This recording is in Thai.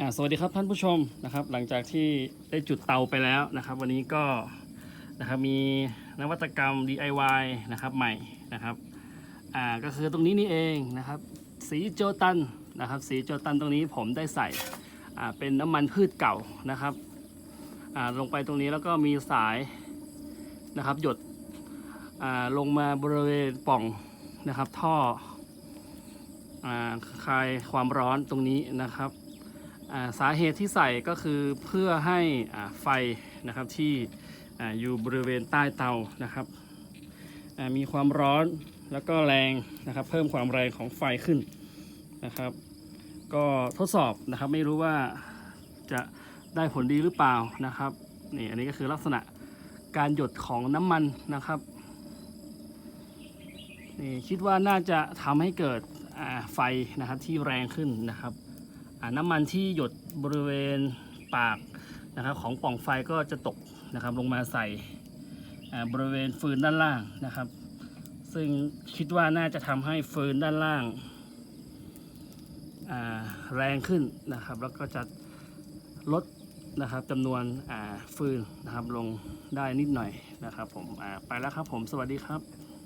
อ่าสวัสดีครับท่านผู้ชมนะครับ หลังจากที่ได้จุดเตาไปแล้วนะครับ วันนี้ก็นะครับมีนวัตกรรม DIY นะครับใหม่นะครับอ่าก็คือตรงนี้นี่เองนะครับ สีโจตันนะครับ สีโจตันตรงนี้ผมได้ใส่อ่าเป็นน้ำมันพืชเก่านะครับอ่าลงไปตรงนี้แล้วก็มีสายนะครับ หยดอ่าลงมาบริเวณป่องนะครับท่ออ่าคลายความร้อนตรงนี้นะครับ สาเหตุที่ใส่ก็คือเพื่อให้ไฟนะครับที่อยู่บริเวณใต้เตานะครับมีความร้อนแล้วก็แรงนะครับ เพิ่มความแรงของไฟขึ้นนะครับ ก็ทดสอบนะครับไม่รู้ว่าจะได้ผลดีหรือเปล่านะครับนี่อันนี้ก็คือลักษณะการหยดของน้ำมันนะครับนี่คิดว่าน่าจะทำให้เกิดไฟนะครับที่แรงขึ้นนะครับ น้ำมันที่หยดบริเวณปากนะครับของปล่องไฟก็จะตกนะครับลงมาใส่บริเวณฟืนด้านล่างนะครับ ซึ่งคิดว่าน่าจะทำให้ฟืนด้านล่างแรงขึ้นนะครับ แล้วก็จะลดนะครับจำนวนฟืนนะครับลงได้นิดหน่อยนะครับผมไปแล้วครับผมสวัสดีครับ